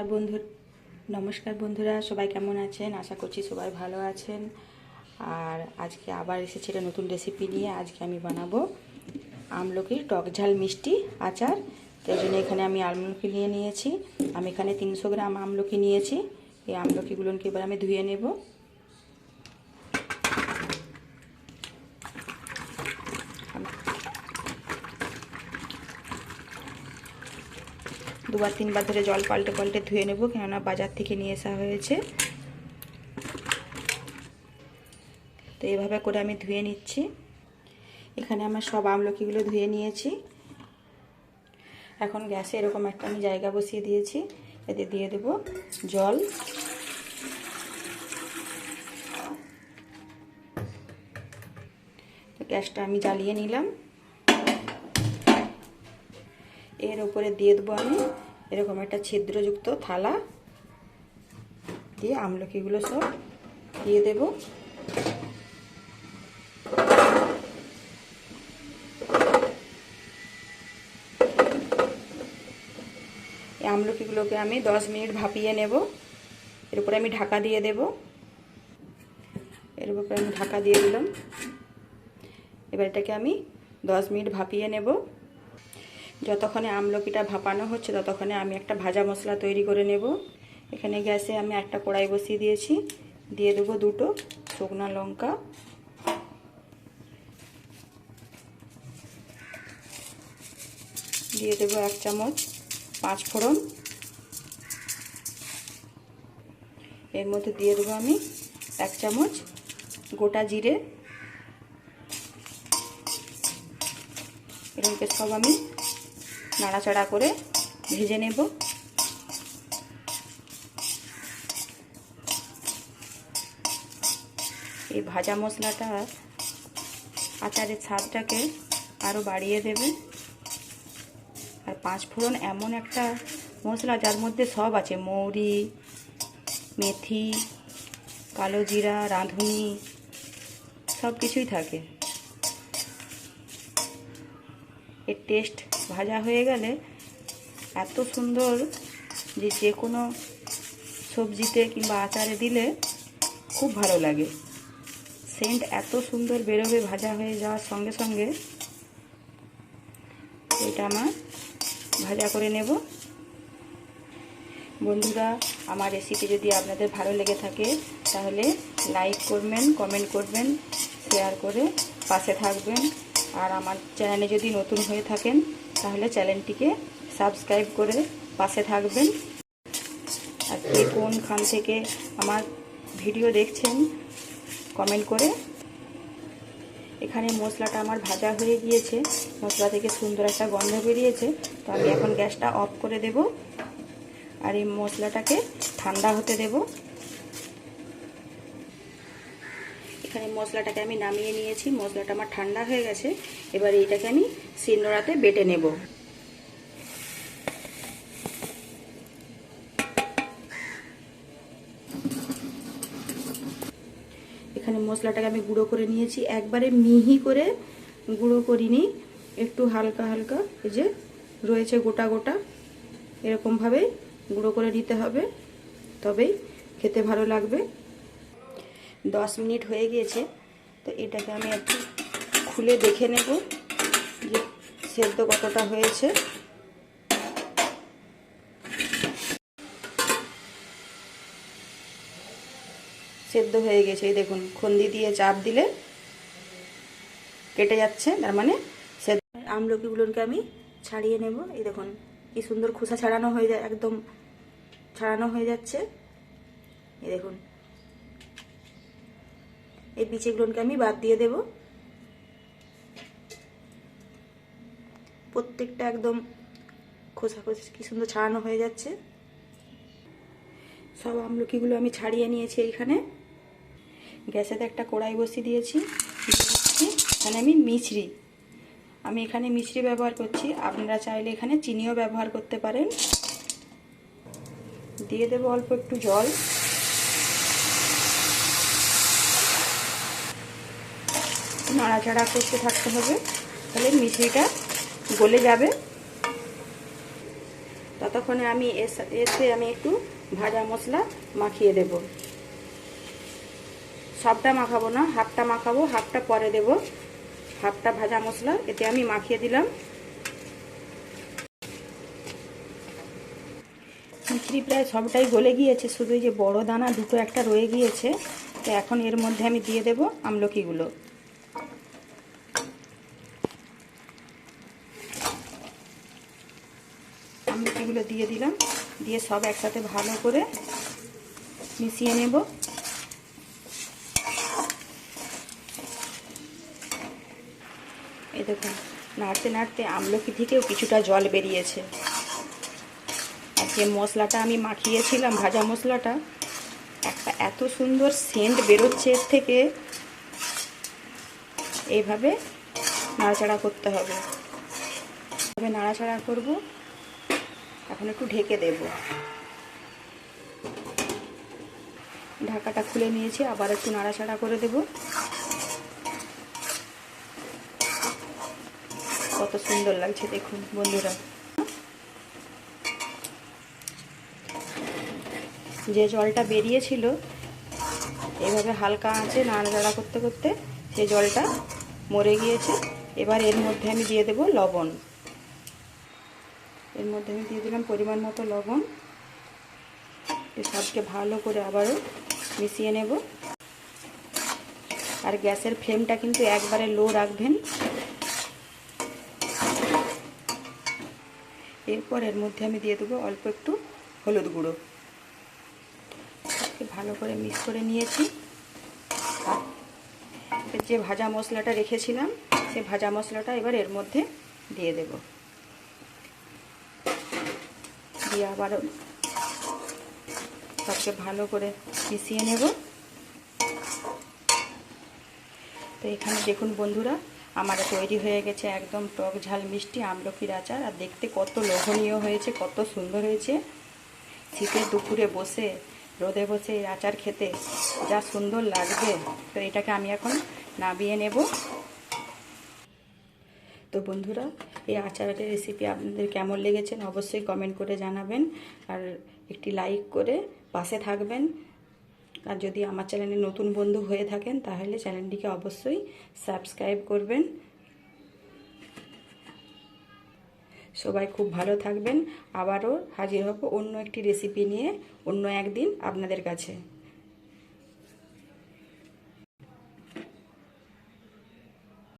নমস্কার বন্ধু, নমস্কার বন্ধুরা, সবাই কেমন আছেন? আশা করছি সবাই ভালো আছেন। আর আজকে আবার এসেছে একটা নতুন রেসিপি নিয়ে, আজকে আমি বানাবো আমলকির টক ঝাল মিষ্টি আচার। তাই জন্য এখানে আমি আমলকি নিয়ে নিয়েছি। আমি এখানে তিনশো গ্রাম আমলকি নিয়েছি। এই আমলকিগুলোকে এবার আমি ধুয়ে নেব। দুবার তিনবার ধরে জল পাল্টে পাল্টে ধুয়ে নেব, কেননা বাজার থেকে নিয়ে আসা হয়েছে। তো এভাবে করে আমি ধুয়ে নিচ্ছি। এখানে আমার সব আমলকিগুলো ধুয়ে নিয়েছি। এখন গ্যাসে এরকম একটা আমি জায়গা বসিয়ে দিয়েছি, এতে দিয়ে দেব জল। গ্যাসটা আমি জ্বালিয়ে নিলাম। এর উপরে দিয়ে দেবো আমি। এরকম একটা ছিদ্রযুক্ত থালা। দিয়ে আমলকিগুলো সব দিয়ে দেব। এই আমলকিগুলোকে আমি দশ মিনিট ভাপিয়ে নেব। এর উপরে আমি ঢাকা দিয়ে দেব। এর উপরে আমি ঢাকা দিয়ে দিলাম। এবার এটাকে আমি দশ মিনিট ভাপিয়ে নেব। যতক্ষণে আমলকিটা ভাপানো হচ্ছে, ততক্ষণে আমি একটা ভাজা মশলা তৈরি করে নেব। এখানে গ্যাসে আমি একটা কড়াই বসিয়ে দিয়েছি। দিয়ে দেবো দুটো শুকনো লঙ্কা। দিয়ে দেবো এক চামচ পাঁচ ফোড়ন। এর মধ্যে দিয়ে দেবো আমি এক চামচ গোটা জিরে। এরকমকে সব আমি নাড়াচাড়া করে ভেজে নেব। এই ভাজা মশলাটা আচারের স্বাদটাকে আরও বাড়িয়ে দেবে। আর পাঁচ ফোড়ন এমন একটা মশলা যার মধ্যে সব আছে, মৌরি, মেথি, কালো জিরা, রাঁধুনি সব কিছুই থাকে। এর টেস্ট ভাজা হয়ে গেলে এত সুন্দর যে যে কোনো সবজিতে কিংবা আচারে দিলে খুব ভালো লাগে। সেন্ট এত সুন্দর বেরোবে ভাজা হয়ে যাওয়ার সঙ্গে সঙ্গে। এটা আমার ভাজা করে নেব। বন্ধুরা, আমার রেসিপি যদি আপনাদের ভালো লেগে থাকে, তাহলে লাইক করবেন কমেন্ট করবেন শেয়ার করে পাশে থাকবেন। আর আমার চ্যানেলে যদি নতুন হয়ে থাকেন, তাহলে চ্যানেলটিকে সাবস্ক্রাইব করে পাশে থাকবেন। আর কে কোনখান থেকে আমার ভিডিও দেখছেন, কমেন্ট করে। এখানে মশলাটা আমার ভাজা হয়ে গিয়েছে। মশলা থেকে সুন্দর একটা গন্ধ বেরিয়েছে। তো আমি এখন গ্যাসটা অফ করে দেব। আর এই মশলাটাকে ঠান্ডা হতে দেব। এখানে মশলাটাকে আমি নামিয়ে নিয়েছি, মশলাটা আমার ঠান্ডা হয়ে গেছে। এবার এইটাকে আমি শিলনোড়াতে বেটে নেব। এখানে মশলাটাকে আমি গুঁড়ো করে নিয়েছি। একবারে মিহি করে গুঁড়ো করিনি, একটু হালকা হালকা, এই যে রয়েছে গোটা গোটা, এরকমভাবেই গুঁড়ো করে নিতে হবে, তবেই খেতে ভালো লাগবে। দশ মিনিট হয়ে গিয়েছে, তো এটাকে আমি একটু খুলে দেখে নেব যে সেদ্ধ কতটা হয়েছে। সেদ্ধ হয়ে গেছে, এই দেখুন, খন্দি দিয়ে চাপ দিলে কেটে যাচ্ছে, তার মানে সেদ্ধ। আমলকিগুলোকে আমি ছাড়িয়ে নেব, এই দেখুন, কি সুন্দর খোসা ছাড়ানো হয়ে যায়, একদম ছাড়ানো হয়ে যাচ্ছে, এই দেখুন। এই বিচিগুলোকে আমি বাদ দিয়ে দেব। প্রত্যেকটা একদম খোসা খোসা কি সুন্দর ছাড়ানো হয়ে যাচ্ছে। সব আমলকিগুলো আমি ছাড়িয়ে নিয়েছি এইখানে। গ্যাসেতে একটা কড়াই বসিয়ে দিয়েছি। এখানে আমি মিছরি। আমি এখানে মিছরি ব্যবহার করছি। আপনারা চাইলে এখানে চিনিও ব্যবহার করতে পারেন। দিয়ে দেবো অল্প একটু জল। নাড়াচাড়া করতে থাকতে হবে। তাহলে মিছরিটা গলে যাবে। ততক্ষণে আমি এতে আমি একটু ভাজা মশলা মাখিয়ে দেব। সবটা মাখাবো না, হাফটা মাখাবো, হাফটা পরে দেব। হাফটা ভাজা মশলা এতে আমি মাখিয়ে দিলাম। মিছরি প্রায় সবটাই গলে গিয়েছে, শুধু যে বড় দানা দুটো একটা রয়ে গিয়েছে। তো এখন এর মধ্যে আমি দিয়ে দেব আমলকিগুলো। আমলকিগুলো দিয়ে দিলাম। দিয়ে সব একসাথে ভালো করে মিশিয়ে নেব। এই দেখুন, নাড়তে নাড়তে আমলকি থেকেও কিছুটা জল বেরিয়েছে। আর যে মশলাটা আমি মাখিয়েছিলাম, ভাজা মশলাটা, একটা এত সুন্দর সেন্ট বেরোচ্ছে এর থেকে। এইভাবে নাড়াচাড়া করতে হবে। নাড়াচাড়া করব। এখন একটু ঢেকে দেব। ঢাকাটা খুলে নিয়েছি, আবার একটু নাড়াচাড়া করে দেব। কত সুন্দর লাগছে দেখুন বন্ধুরা। যে জলটা বেরিয়েছিল, এভাবে হালকা আঁচে নাড়াচাড়া করতে করতে সেই জলটা মরে গিয়েছে। এবার এর মধ্যে আমি দিয়ে দেব লবণ। এর মধ্যে আমি দিয়ে দিলাম পরিমাণ মতো লবণ। সবকে ভালো করে আবারও মিশিয়ে নেব। আর গ্যাসের ফ্লেমটা কিন্তু একবারে লো রাখবেন। এরপর এর মধ্যে আমি দিয়ে দেবো অল্প একটু হলুদ গুঁড়ো। ভালো করে মিক্স করে নিয়েছি। যে ভাজা মশলাটা রেখেছিলাম সেই ভাজা মশলাটা এবার এর মধ্যে দিয়ে দেব। দিয়ে আবার সবকে ভালো করে মিশিয়ে নেব। তো এখানে দেখুন বন্ধুরা, আমার তৈরি হয়ে গেছে একদম টক ঝাল মিষ্টি আমলকির আচার। আর দেখতে কত লোভনীয় হয়েছে, কত সুন্দর হয়েছে। শীতের দুপুরে বসে, রোদে বসে এই আচার খেতে যা সুন্দর লাগবে। তো এটাকে আমি এখন নামিয়ে নেব। তো বন্ধুরা এই আচারের রেসিপি আপনাদের কেমন লেগেছেন অবশ্যই কমেন্ট করে জানাবেন। আর একটি লাইক করে পাশে থাকবেন। আর যদি আমার চ্যানেলে নতুন বন্ধু হয়ে থাকেন, তাহলে চ্যানেলটিকে অবশ্যই সাবস্ক্রাইব করবেন। সবাই খুব ভালো থাকবেন। আবারও হাজির হব অন্য একটি রেসিপি নিয়ে অন্য একদিন আপনাদের কাছে।